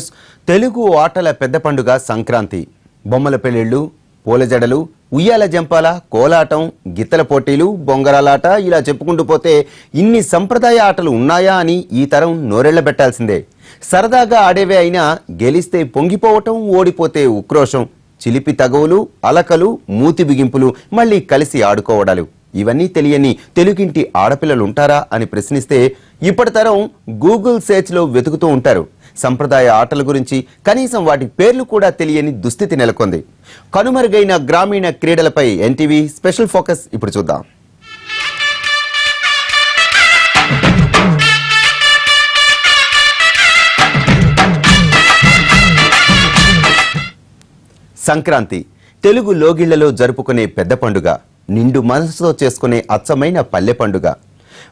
News Telugu ఆటల పెద్ద పండుగ సంక్రాంతి. బొమ్మల పెళ్ళిళ్ళు పూల జడలు ఉయ్యాల జంపాల కోలాటం గిత్తల పోటీలు బొంగరాలాట ఇలా చెప్పుకుంటూ పోతే ఇన్ని సంప్రదాయ ఆటలు ఉన్నాయా అని ఈ తరం నోరెళ్ళబెట్టాల్సిందే సరదాగా ఆడేవే అయినా గెలిస్తే పొంగిపోవటం ఓడిపోతే ఉక్రోషం. చిలిపి తగవులు అలకలు మూతి బిగింపులు మళ్ళీ కలిసి ఆడుకోవడాలు. ఇవన్నీ తెలియని తెలుగింటి ఆడపిల్లలు ఉంటారా అని ప్రశ్నిస్తే ఇప్పటి తరం గూగుల్ సెర్చ్లో వెతుకుతూ ఉంటారు. సంప్రదాయ ఆటల గురించి కనీసం వాటి పేర్లు కూడా తెలియని దుస్థితి నెలకొంది. కనుమరుగైన గ్రామీణ క్రీడలపై ఎన్టీవీ స్పెషల్ ఫోకస్ ఇప్పుడు చూద్దాం. సంక్రాంతి తెలుగు లోగిళ్ళలో జరుపుకునే పెద్ద పండుగ నిండు మనసుతో చేసుకునే అచ్చమైన పల్లె పండుగ.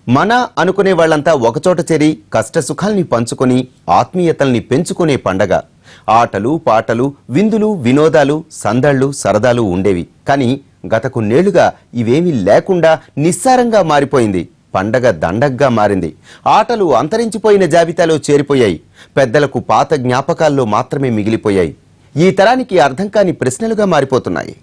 మన అనుకునే వాళ్ళంతా ఒకచోట చేరి కష్టసుఖాల్ని పంచుకొని ఆత్మీయతల్ని పెంచుకునే పండగ. ఆటలు పాటలు విందులు వినోదాలు సందళ్ళు సరదాలు ఉండేవి. కానీ గత కొన్నేళ్ళుగా ఇవేమీ లేకుండా నిస్సారంగా మారిపోయింది. పండగ దండగ్గా మారింది. ఆటలు అంతరించిపోయిన జాబితాలో చేరిపోయాయి. పెద్దలకు పాత జ్ఞాపకాల్లో మాత్రమే మిగిలిపోయాయి. ఈ తరానికి అర్థం కాని ప్రశ్నలుగా మారిపోతున్నాయి.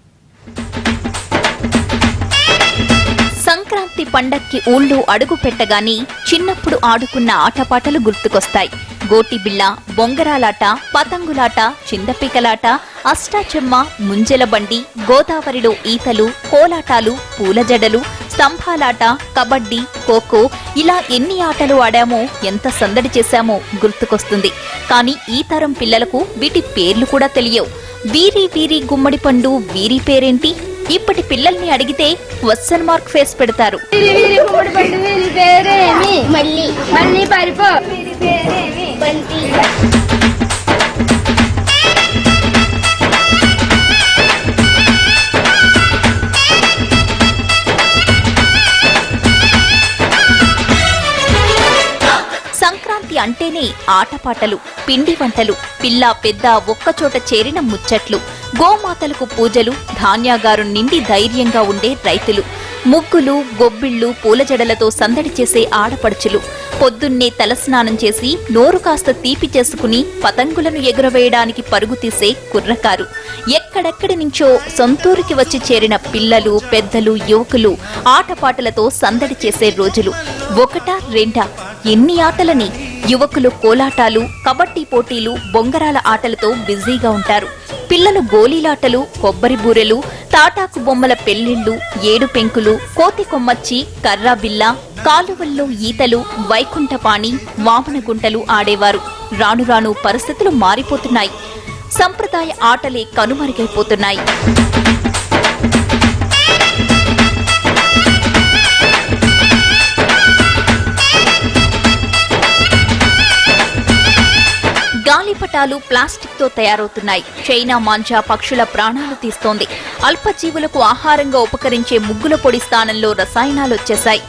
ప్రతి పండక్కి ఊళ్ళో అడుగు పెట్టగాని చిన్నప్పుడు ఆడుకున్న ఆటపాటలు గుర్తుకొస్తాయి. గోటిబిళ్ళ బొంగరాలాట పతంగులాట చిందపికలాట అష్టాచెమ్మ ముంజల బండి గోదావరిలో ఈతలు కోలాటాలు పూలజడలు స్తంభాలాట కబడ్డీ ఖోఖో ఇలా ఎన్ని ఆటలు ఆడామో ఎంత సందడి చేశామో గుర్తుకొస్తుంది. కానీ ఈ తరం పిల్లలకు వీటి పేర్లు కూడా తెలియవు. వీరి వీరి గుమ్మడి పండు వీరి పేరేంటి? ఇప్పటి పిల్లల్ని అడిగితే క్వశ్చన్ మార్క్ ఫేస్ పెడతారు. మళ్ళీ మళ్ళీ పరిపో. ఆటపాటలు పిండి వంటలు పిల్ల పెద్ద ఒక్కచోట చేరిన ముచ్చట్లు గోమాతలకు పూజలు ధాన్యాగారు నిండి ధైర్యంగా ఉండే రైతులు ముగ్గులు గొబ్బిళ్ళు పూలజడలతో సందడి చేసే ఆడపడుచులు పొద్దున్నే తలస్నానం చేసి నోరు కాస్త తీపి చేసుకుని పతంగులను ఎగురవేయడానికి పరుగు తీసే కుర్రకారు. ఎక్కడెక్కడి నుంచో సొంతూరికి వచ్చి చేరిన పిల్లలు పెద్దలు యువకులు ఆటపాటలతో సందడి చేసే రోజులు. ఒకటా రెండా? ఎన్ని ఆటలని? యువకులు కోలాటాలు కబడ్డీ పోటీలు బొంగరాల ఆటలతో బిజీగా ఉంటారు. పిల్లలు గోళీలాటలు కొబ్బరి బూరెలు తాటాకు బొమ్మల పెళ్ళిళ్ళు ఏడు పెంకులు కోతి కొమ్మచ్చి కర్రా బిల్ల కాలువల్లో ఈతలు వైకుంఠపాణి వామనగుంటలు ఆడేవారు. రాను రాను పరిస్థితులు మారిపోతున్నాయి. సంప్రదాయ ఆటలే కనుమరుగైపోతున్నాయి. గాలిపటాలు ప్లాస్టిక్తో తయారవుతున్నాయి. చైనా మాంజా పక్షుల ప్రాణాలు తీస్తోంది. అల్పజీవులకు ఆహారంగా ఉపకరించే ముగ్గుల పొడి స్థానంలో రసాయనాలు వచ్చేశాయి.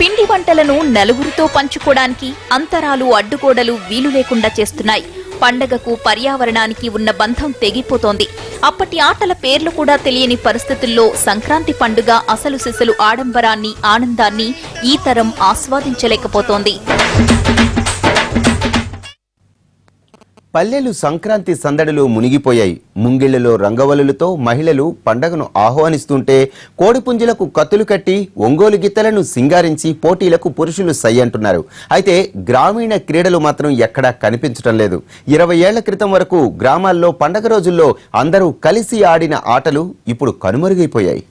పిండి వంటలను నలుగురితో పంచుకోవడానికి అంతరాలు అడ్డుగోడలు వీలు లేకుండా చేస్తున్నాయి. పండగకు పర్యావరణానికి ఉన్న బంధం తెగిపోతోంది. అప్పటి ఆటల పేర్లు కూడా తెలియని పరిస్థితుల్లో సంక్రాంతి పండుగ అసలు సిసలు ఆడంబరాన్ని ఆనందాన్ని ఈ తరం ఆస్వాదించలేకపోతోంది. పల్లెలు సంక్రాంతి సందడిలో మునిగిపోయాయి. ముంగిళ్ళలో రంగవల్లులతో మహిళలు పండగను ఆహ్వానిస్తుంటే కోడిపుంజులకు కత్తులు కట్టి ఒంగోలు గిత్తలను సింగారించి పోటీలకు పురుషులు సై అంటున్నారు. అయితే గ్రామీణ క్రీడలు మాత్రం ఎక్కడా కనిపించటం లేదు. ఇరవై ఏళ్ళ క్రితం వరకు గ్రామాల్లో పండగ రోజుల్లో అందరూ కలిసి ఆడిన ఆటలు ఇప్పుడు కనుమరుగైపోయాయి.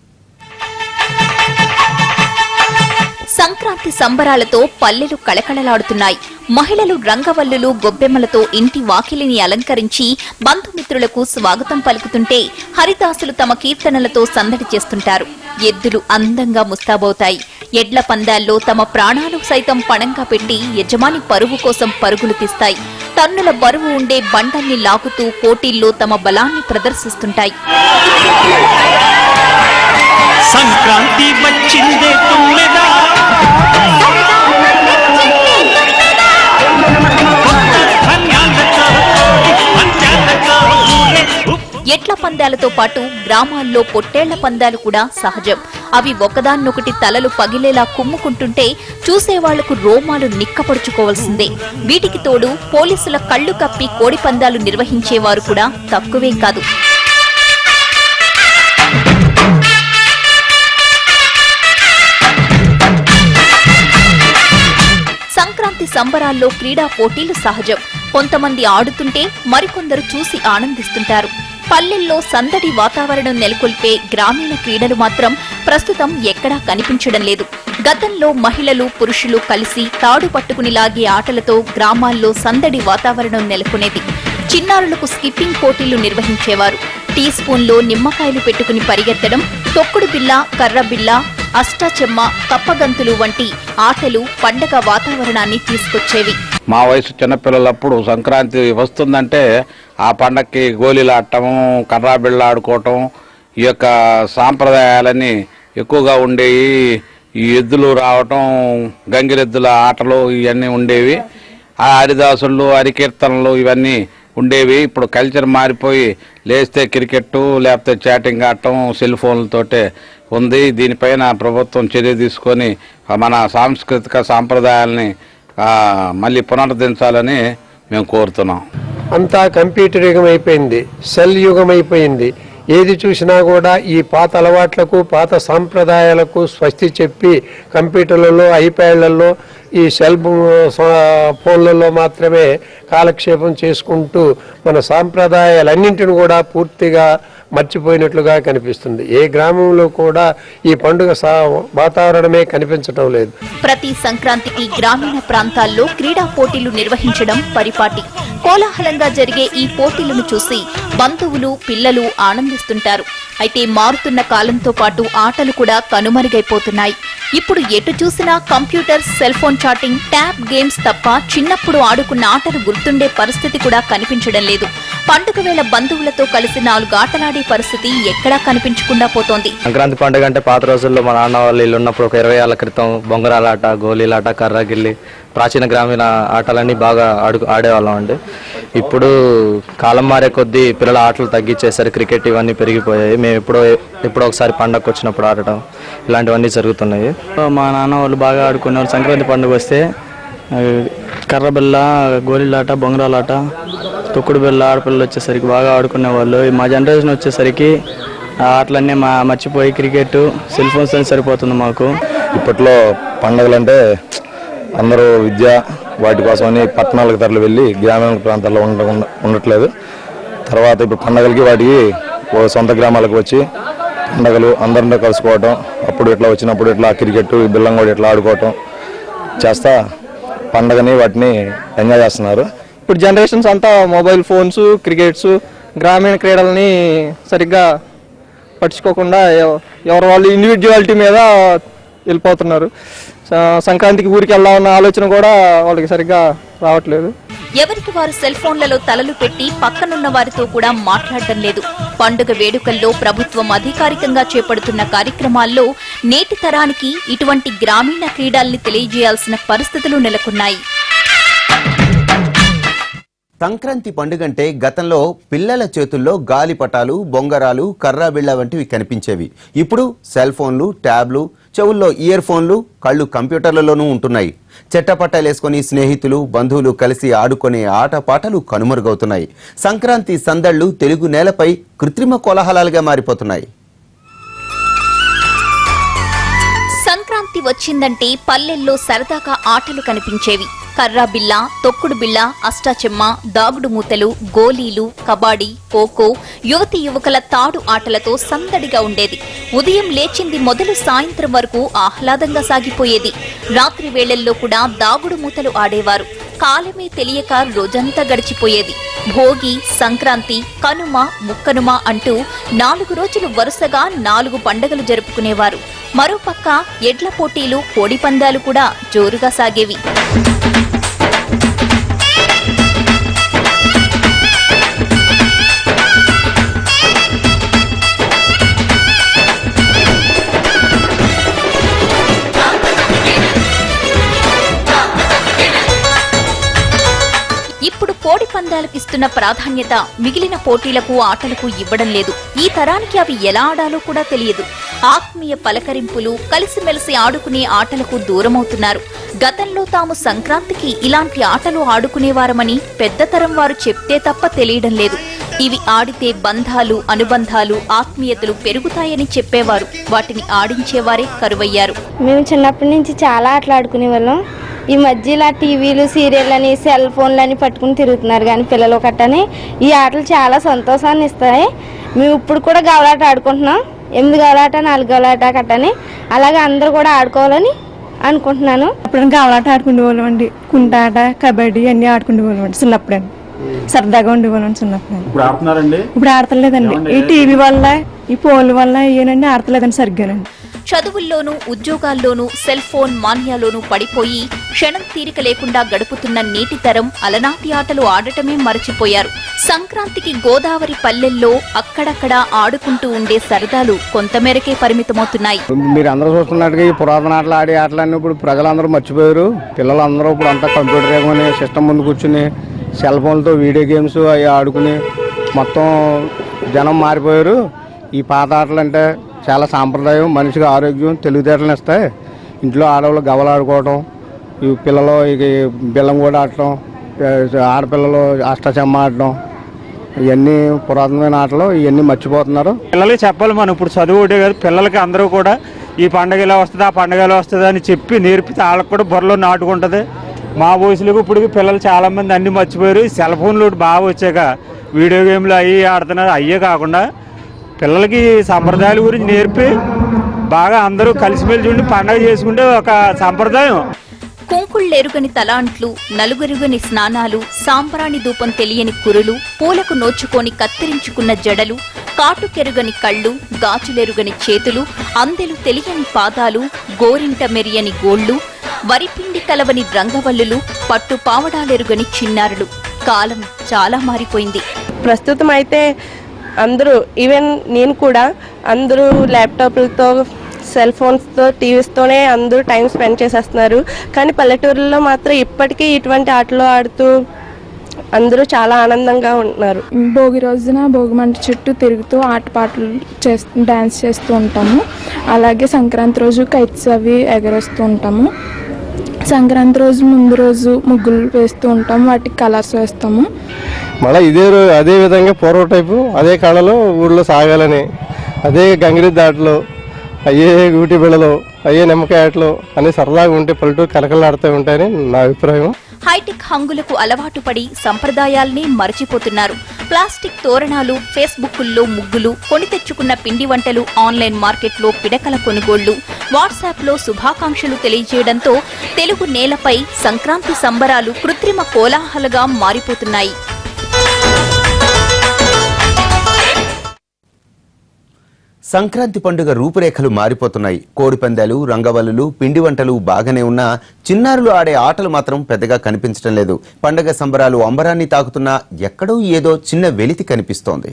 సంక్రాంతి సంబరాలతో పల్లెలు కళకళలాడుతున్నాయి. మహిళలు రంగవల్లులు గొబ్బెమ్మలతో ఇంటి వాకిలిని అలంకరించి బంధుమిత్రులకు స్వాగతం పలుకుతుంటే హరిదాసులు తమ కీర్తనలతో సందడి చేస్తుంటారు. ఎద్దులు అందంగా ముస్తాబవుతాయి. ఎడ్ల పందాల్లో తమ ప్రాణాలు సైతం పణంగా పెట్టి యజమాని పరువు కోసం పరుగులు తీస్తాయి. టన్నుల బరువు ఉండే బండల్ని లాగుతూ పోటీల్లో తమ బలాన్ని ప్రదర్శిస్తుంటాయి. సంక్రాంతి వచ్చిందే తుమ్మెదా ఎడ్ల పందాలతో పాటు గ్రామాల్లో పొట్టేళ్ళ పందాలు కూడా సహజం. అవి ఒకదాన్నొకటి తలలు పగిలేలా కుమ్ముకుంటుంటే చూసేవాళ్ళకు రోమాలు నిక్కపడుచుకోవాల్సిందే. వీటికి తోడు పోలీసుల కళ్ళు కప్పి కోడి పందాలు నిర్వహించేవారు కూడా తక్కువే కాదు. సంబరాల్లో క్రీడా పోటీలు సహజం. కొంతమంది ఆడుతుంటే మరికొందరు చూసి ఆనందిస్తుంటారు. పల్లెల్లో సందడి వాతావరణం నెలకొల్పే గ్రామీణ క్రీడలు మాత్రం ప్రస్తుతం ఎక్కడా కనిపించడం లేదు. గతంలో మహిళలు పురుషులు కలిసి తాడు పట్టుకుని లాగే ఆటలతో గ్రామాల్లో సందడి వాతావరణం నెలకొనేది. చిన్నారులకు స్కిప్పింగ్ పోటీలు నిర్వహించేవారు. టీ స్పూన్లో నిమ్మకాయలు పెట్టుకుని పరిగెత్తడం తొక్కుడు బిల్ల కర్ర బిల్ల అష్టాచెమ్మ కప్పగంతులు వంటి ఆటలు పండగ వాతావరణాన్ని తీసుకొచ్చేవి. మా వయసు చిన్నపిల్లలప్పుడు సంక్రాంతి వస్తుందంటే ఆ పండక్కి గోళీలు ఆడటం కర్రాబిళ్ళ ఆడుకోవటం ఈ యొక్క సాంప్రదాయాలన్నీ ఎక్కువగా ఉండేవి. ఈ ఎద్దులు రావటం గంగిరెద్దుల ఆటలు ఇవన్నీ ఉండేవి. ఆ హరిదాసులు హరికీర్తనలు ఇవన్నీ ఉండేవి. ఇప్పుడు కల్చర్ మారిపోయి లేస్తే క్రికెట్ లేకపోతే చాటింగ్ ఆడటం సెల్ ఫోన్లతోటే ఉంది. దీనిపైన ప్రభుత్వం చర్య తీసుకొని మన సాంస్కృతిక సాంప్రదాయాలని మళ్ళీ పునరుద్ధరించాలని మేము కోరుతున్నాం. అంతా కంప్యూటర్ యుగం అయిపోయింది సెల్ యుగం అయిపోయింది ఏది చూసినా కూడా ఈ పాత అలవాట్లకు పాత సాంప్రదాయాలకు స్వస్తి చెప్పి కంప్యూటర్లలో ఐప్యాడ్లలో ఈ సెల్ ఫోన్లలో మాత్రమే కాలక్షేపం చేసుకుంటూ మన సాంప్రదాయాలన్నింటిని కూడా పూర్తిగా మర్చిపోయినట్లుగా కనిపిస్తుంది. ఏ గ్రామంలో కూడా ఈ పండుగ వాతావరణమే కనిపించటం లేదు. ప్రతి సంక్రాంతికి గ్రామీణ ప్రాంతాల్లో క్రీడా పోటీలు నిర్వహించడం పరిపాటి. కోలాహలంగా జరిగే ఈ పోటీలను చూసి బంధువులు పిల్లలు ఆనందిస్తుంటారు. అయితే మారుతున్న కాలంతో పాటు ఆటలు కూడా కనుమరుగైపోతున్నాయి. ఇప్పుడు ఎటు చూసినా computer cell phone chatting tab games తప్ప చిన్నప్పుడు ఆడుకున్న ఆటలు గుర్తుండే పరిస్థితి కూడా కనిపించడం లేదు. పండుగ వేళ బంధువులతో కలిసి నాలుగు ఆటలాడే పరిస్థితి ఎక్కడా కనిపించకుండా పోతోంది. సంక్రాంతి పండుగ అంటే పాత రోజుల్లో మా నాన్న వాళ్ళు ఇల్లు ఉన్నప్పుడు ఒక ఇరవై ఏళ్ళ క్రితం బొంగరాలాట గోళీలాట కర్రగిల్లి ప్రాచీన గ్రామీణ ఆటలన్నీ బాగా ఆడు ఆడేవాళ్ళం అండి. ఇప్పుడు కాలం మారే కొద్దీ పిల్లల ఆటలు తగ్గించేసరి క్రికెట్ ఇవన్నీ పెరిగిపోయాయి. మేము ఎప్పుడో ఎప్పుడో ఒకసారి పండగకు వచ్చినప్పుడు ఆడటం ఇలాంటివన్నీ జరుగుతున్నాయి. మా నాన్న వాళ్ళు బాగా ఆడుకునేవాళ్ళు సంక్రాంతి పండుగ వస్తే ఆ, కర్ర బిల్ల గోళీలాట బొంగరాలాట తొక్కుడు బిల్ల ఆడపిల్లలు వచ్చేసరికి బాగా ఆడుకునేవాళ్ళు మా జనరేషన్ వచ్చేసరికి ఆటలన్నీ మా మర్చిపోయి క్రికెట్ సెల్ ఫోన్స్ అని సరిపోతుంది మాకు. ఇప్పట్లో పండుగలంటే అందరూ విద్య వాటి కోసమని పట్టణాలకు తరలి వెళ్ళి గ్రామీణ ప్రాంతాల్లో ఉండ ఉండట్లేదు. తర్వాత ఇప్పుడు పండగలకి వాటికి సొంత గ్రామాలకు వచ్చి పండగలు అందరితో కలుసుకోవటం అప్పుడు ఇట్లా వచ్చినప్పుడు ఇట్లా క్రికెట్ బిల్లం కూడా ఇట్లా ఆడుకోవటం చేస్తా పండగని వాటిని ఎంజాయ్ చేస్తున్నారు. ఇప్పుడు జనరేషన్స్ అంతా మొబైల్ ఫోన్స్ క్రికెట్స్ గ్రామీణ క్రీడలని సరిగ్గా పట్టించుకోకుండా ఎవరు ఎవరి వాళ్ళు ఇండివిజువాలిటీ మీద వెళ్ళిపోతున్నారు. సంక్రాంతికి ఊరికి వెళ్ళాలన్న ఆలోచన కూడా వాళ్ళకి సరిగ్గా రావట్లేదు. ఎవరికి వారు సెల్ ఫోన్లలో తలలు పెట్టి పక్కనున్న వారితో కూడా మాట్లాడడం లేదు. పండుగ వేడుకల్లో ప్రభుత్వం అధికారికంగా చేపడుతున్న కార్యక్రమాల్లో నేటి తరానికి ఇటువంటి గ్రామీణ క్రీడల్ని తెలియజేయాల్సిన పరిస్థితులు నెలకొన్నాయి. సంక్రాంతి పండుగంటే గతంలో పిల్లల చేతుల్లో గాలిపటాలు బొంగరాలు కర్రాబిళ్ళ వంటివి కనిపించేవి. ఇప్పుడు సెల్ ఫోన్లు ట్యాబ్లు చెవుల్లో ఇయర్ ఫోన్లు కళ్ళు కంప్యూటర్లలోనూ ఉంటున్నాయి. చెట్టపట్టాలేసుకొని స్నేహితులు బంధువులు కలిసి ఆడుకునే ఆటపాటలు కనుమరుగవుతున్నాయి. సంక్రాంతి సందళ్ళు తెలుగు నేలపై కృత్రిమ కోలాహలాలుగా మారిపోతున్నాయి. సంక్రాంతి వచ్చిందంటే పల్లెల్లో సరదాగా ఆటలు కనిపించేవి. కర్రా బిల్ల తొక్కుడు బిల్ల అష్టాచెమ్మ దాగుడు మూతలు గోలీలు కబాడీ ఖోఖో యువతి యువకుల తాడు ఆటలతో సందడిగా ఉండేది. ఉదయం లేచింది మొదలు సాయంత్రం వరకు ఆహ్లాదంగా సాగిపోయేది. రాత్రి వేళల్లో కూడా దాగుడు మూతలు ఆడేవారు. కాలమే తెలియక రోజంతా గడిచిపోయేది. భోగి సంక్రాంతి కనుమ ముక్కనుమ అంటూ నాలుగు రోజులు వరుసగా నాలుగు పండగలు జరుపుకునేవారు. మరోపక్క ఎడ్ల పోటీలు కోడి పందాలు కూడా జోరుగా సాగేవి. ఇస్తున్న ప్రాధాన్యత మిగిలిన పోటీలకు ఆటలకు ఇవ్వడం లేదు. ఈ తరానికి అవి ఎలా ఆడాలో కూడా తెలియదు. ఆత్మీయ పలకరింపులు కలిసిమెలిసి ఆడుకునే ఆటలకు దూరమవుతున్నారు. గతంలో తాము సంక్రాంతికి ఇలాంటి ఆటలు ఆడుకునేవారమని పెద్ద తరం వారు చెప్తే తప్ప తెలియడం లేదు. ఇవి ఆడితే బంధాలు అనుబంధాలు ఆత్మీయతలు పెరుగుతాయని చెప్పేవారు. వాటిని ఆడించేవారే కరువయ్యారు. మేము చిన్నప్పటి నుంచి చాలా ఆటలు ఆడుకునే వాళ్ళం ఈ మధ్య ఇలా టీవీలు సీరియల్ అని సెల్ ఫోన్లు అని పట్టుకుని తిరుగుతున్నారు కానీ పిల్లలు కట్టని. ఈ ఆటలు చాలా సంతోషాన్ని ఇస్తాయి. మేము ఇప్పుడు కూడా గవలాట ఆడుకుంటున్నాం. ఎనిమిది గవలాట నాలుగు గవలాట కట్టని. అలాగే అందరూ కూడా ఆడుకోవాలని అనుకుంటున్నాను. అప్పుడు గావలాట ఆడుకునే వాళ్ళం అండి. కుంటాట కబడ్డీ అన్ని ఆడుకునే వాళ్ళం అండి చిన్నప్పుడు సరదాగా ఉండేవాళ్ళం చిన్నప్పుడు ఇప్పుడు ఆడతలేదండి. ఈ టీవీ వల్ల ఈ ఫోన్ల వల్ల ఏనండి ఆడతలేదండి సరిగ్గానండి. చదువుల్లోనూ ఉద్యోగాల్లోనూ సెల్ ఫోన్ మాన్యాలోనూ పడిపోయి క్షణం తీరిక లేకుండా గడుపుతున్న నేటి తరం అలనాటి ఆటలు ఆడటమే మరచిపోయారు. సంక్రాంతికి గోదావరి పల్లెల్లో అక్కడక్కడ ఆడుకుంటూ ఉండే సరదాలు కొంతమేరకే పరిమితమవుతున్నాయి. మీరు అందరూ చూస్తున్నట్టుగా ఈ పురాతన ఆటలు ఆడే ఆటలన్నీ ఇప్పుడు ప్రజలందరూ మర్చిపోయారు. పిల్లలందరూ ఇప్పుడు అంతా కంప్యూటర్ ఏమని సిస్టమ్ ముందు కూర్చుని సెల్ ఫోన్లతో వీడియో గేమ్స్ అవి ఆడుకుని మొత్తం జనం మారిపోయారు. ఈ పాత ఆటలు అంటే చాలా సాంప్రదాయం మనిషికి ఆరోగ్యం తెలివితేటలు ఇస్తాయి. ఇంట్లో ఆడవాళ్ళు గవలాడుకోవటం ఈ పిల్లలు ఇక బిల్లం కూడా ఆడటం ఆడపిల్లలు అష్టచమ్మ ఆడటం ఇవన్నీ పురాతనమైన ఆటలు ఇవన్నీ మర్చిపోతున్నారు. పిల్లలకి చెప్పాలి మనం ఇప్పుడు చదువు ఒకటే కాదు పిల్లలకి అందరూ కూడా ఈ పండగ ఇలా వస్తుంది ఆ పండగ ఇలా వస్తుంది అని చెప్పి నేర్పితే వాళ్ళకి కూడా బుర్రలో నాటుకుంటుంది. మా వయసులకు ఇప్పుడు పిల్లలు చాలామంది అన్నీ అన్ని మర్చిపోయారు సెల్ ఫోన్లు బాగా వచ్చాక వీడియో గేమ్లు అవి ఆడుతున్నారు. అయ్యే కాకుండా పిల్లలకి సంప్రదాయాల గురించి నేర్పి బాగా అందరూ కలిసిమెలిసి ఉండి పండగ చేసుకుంటే ఒక సంప్రదాయం. కుంకుళ్ళెరుగని తలాంట్లు నలుగురుగని స్నానాలు సాంబ్రాణి ధూపం తెలియని కురులు పూలకు నోచుకొని కత్తిరించుకున్న జడలు కాటుకెరుగని కళ్ళు గాజులెరుగని చేతులు అందెలు తెలియని పాదాలు గోరింట మెరియని గోళ్ళు వరిపిండి కలవని రంగవల్లులు పట్టు పావడాలెరుగని చిన్నారులు. కాలం చాలా మారిపోయింది. ప్రస్తుతం అయితే అందరూ ఈవెన్ నేను కూడా అందరూ ల్యాప్టాప్లతో సెల్ ఫోన్స్తో టీవీస్తోనే అందరూ టైం స్పెండ్ చేసేస్తున్నారు. కానీ పల్లెటూరులో మాత్రం ఇప్పటికీ ఇటువంటి ఆటలు ఆడుతూ అందరూ చాలా ఆనందంగా ఉంటున్నారు. భోగి రోజున భోగి మంట చుట్టూ తిరుగుతూ ఆటపాటలు చేస్తూ డ్యాన్స్ చేస్తూ ఉంటాము. అలాగే సంక్రాంతి రోజు కైట్స్ అవి ఎగరేస్తూ ఉంటాము. సంక్రాంతి రోజు ముందు రోజు ముగ్గులు వేస్తూ ఉంటాం వాటికి కలర్స్ వేస్తాము. మళ్ళీ ఇదే అదే విధంగా పూర్వ టైపు అదే కళలో ఊళ్ళో సాగాలని అదే గంగిరి దాటలు అయ్యే గూటి బిళ్ళలు అయ్యే నిమ్మకాయ ఆటలు అన్ని సరదాగా ఉంటే పల్లెటూరు కలకలాడుతూ ఉంటాయని నా అభిప్రాయం. హైటెక్ హంగులకు అలవాటు పడి సంప్రదాయాల్ని మరచిపోతున్నారు. ప్లాస్టిక్ తోరణాలు ఫేస్బుక్కుల్లో ముగ్గులు కొని తెచ్చుకున్న పిండి వంటలు ఆన్లైన్ మార్కెట్లో పిడకల కొనుగోళ్ళు వాట్సాప్లో శుభాకాంక్షలు తెలియజేయడంతో తెలుగు నేలపై సంక్రాంతి సంబరాలు కృత్రిమ కోలాహలగా మారిపోతున్నాయి. సంక్రాంతి పండుగ రూపురేఖలు మారిపోతున్నాయి. కోడిపందాలు రంగవల్లులు పిండి వంటలు బాగానే ఉన్నా చిన్నారులు ఆడే ఆటలు మాత్రం పెద్దగా కనిపించడం లేదు. పండగ సంబరాలు అంబరాన్ని తాకుతున్నా ఎక్కడో ఏదో చిన్న వెలితి కనిపిస్తోంది.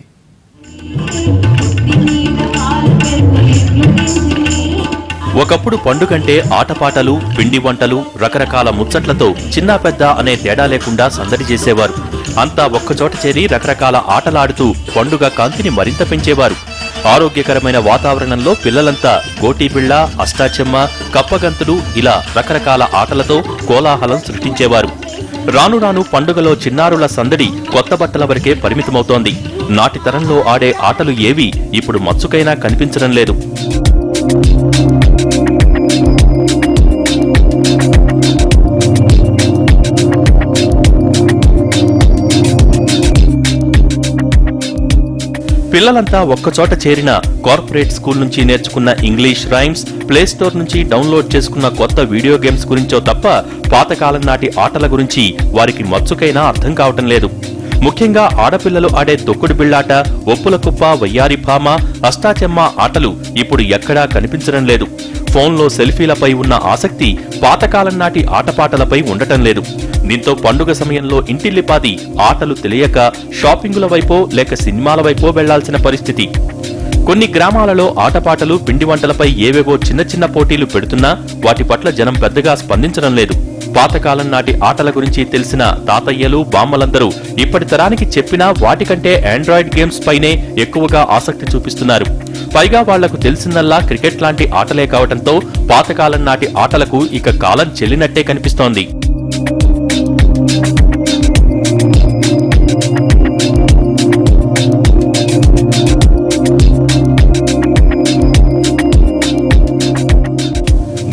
ఒకప్పుడు పండుగంటే ఆటపాటలు పిండి వంటలు రకరకాల ముచ్చట్లతో చిన్న పెద్ద అనే తేడా లేకుండా సందడి చేసేవారు. అంతా ఒక్కచోట చేరి రకరకాల ఆటలాడుతూ పండుగ కాంతిని మరింత పెంచేవారు. ఆరోగ్యకరమైన వాతావరణంలో పిల్లలంతా గోటీబిళ్ళ అష్టాచెమ్మ కప్పగంతులు ఇలా రకరకాల ఆటలతో కోలాహలం సృష్టించేవారు. రాను రాను పండుగలో చిన్నారుల సందడి కొత్త బట్టల వరకే పరిమితమవుతోంది. నాటి తరంలో ఆడే ఆటలు ఏవి ఇప్పుడు మచ్చుకైనా కనిపించడం లేదు. పిల్లలంతా ఒక్కచోట చేరిన కార్పొరేట్ స్కూల్ నుంచి నేర్చుకున్న ఇంగ్లీష్ రైమ్స్ ప్లే స్టోర్ నుంచి డౌన్లోడ్ చేసుకున్న కొత్త వీడియో గేమ్స్ గురించో తప్ప పాతకాలం నాటి ఆటల గురించి వారికి మచ్చుకైనా అర్థం కావటం లేదు. ముఖ్యంగా ఆడపిల్లలు ఆడే తొక్కుడు బిళ్ళాట ఒప్పుల కుప్ప వయ్యారి భామ అష్టాచెమ్మ ఆటలు ఇప్పుడు ఎక్కడా కనిపించడం లేదు. ఫోన్లో సెల్ఫీలపై ఉన్న ఆసక్తి పాతకాలం నాటి ఆటపాటలపై ఉండటం లేదు. దీంతో పండుగ సమయంలో ఇంటిల్లిపాది ఆటలు తెలియక షాపింగుల వైపో లేక సినిమాల వైపో వెళ్ళాల్సిన పరిస్థితి. కొన్ని గ్రామాలలో ఆటపాటలు పిండి వంటలపై ఏవేవో చిన్న చిన్న పోటీలు పెడుతున్నా వాటి పట్ల జనం పెద్దగా స్పందించడం లేదు. పాతకాలం నాటి ఆటల గురించి తెలిసిన తాతయ్యలు బామ్మలందరూ ఇప్పటి తరానికి చెప్పినా వాటికంటే ఆండ్రాయిడ్ గేమ్స్ పైనే ఎక్కువగా ఆసక్తి చూపిస్తున్నారు. పైగా వాళ్ళకు తెలిసిందల్లా క్రికెట్ లాంటి ఆటలే కావటంతో పాతకాలం నాటి ఆటలకు ఇక కాలం చెల్లినట్టే కనిపిస్తోంది.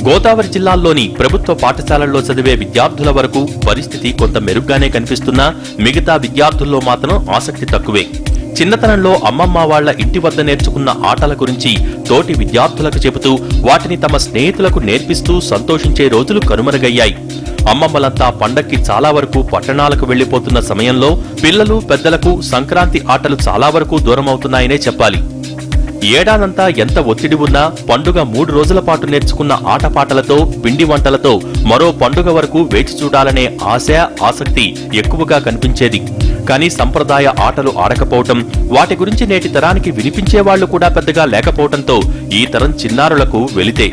గోదావరి జిల్లాల్లోని ప్రభుత్వ పాఠశాలల్లో చదివే విద్యార్థుల వరకు పరిస్థితి కొంత మెరుగ్గానే కనిపిస్తున్నా మిగతా విద్యార్థుల్లో మాత్రం ఆసక్తి తక్కువే. చిన్నతనంలో అమ్మమ్మ వాళ్ళ ఇంటి వద్ద నేర్చుకున్న ఆటల గురించి తోటి విద్యార్థులకు చెబుతూ వాటిని తమ స్నేహితులకు నేర్పిస్తూ సంతోషించే రోజులు కనుమరుగయ్యాయి. అమ్మమ్మలంతా పండక్కి చాలా వరకు పట్టణాలకు వెళ్ళిపోతున్న సమయంలో పిల్లలు పెద్దలకు సంక్రాంతి ఆటలు చాలా వరకు దూరమవుతున్నాయనే చెప్పాలి. ఏడాదంతా ఎంత ఒత్తిడి ఉన్నా పండుగ మూడు రోజుల పాటు నేర్చుకున్న ఆటపాటలతో పిండి వంటలతో మరో పండుగ వరకు వేచి చూడాలనే ఆశ ఆసక్తి ఎక్కువగా కనిపించేది. కానీ సంప్రదాయ ఆటలు ఆడకపోవటం వాటి గురించి నేటి తరానికి వినిపించేవాళ్ళు కూడా పెద్దగా లేకపోవటంతో ఈ తరం చిన్నారులకు వెళితే.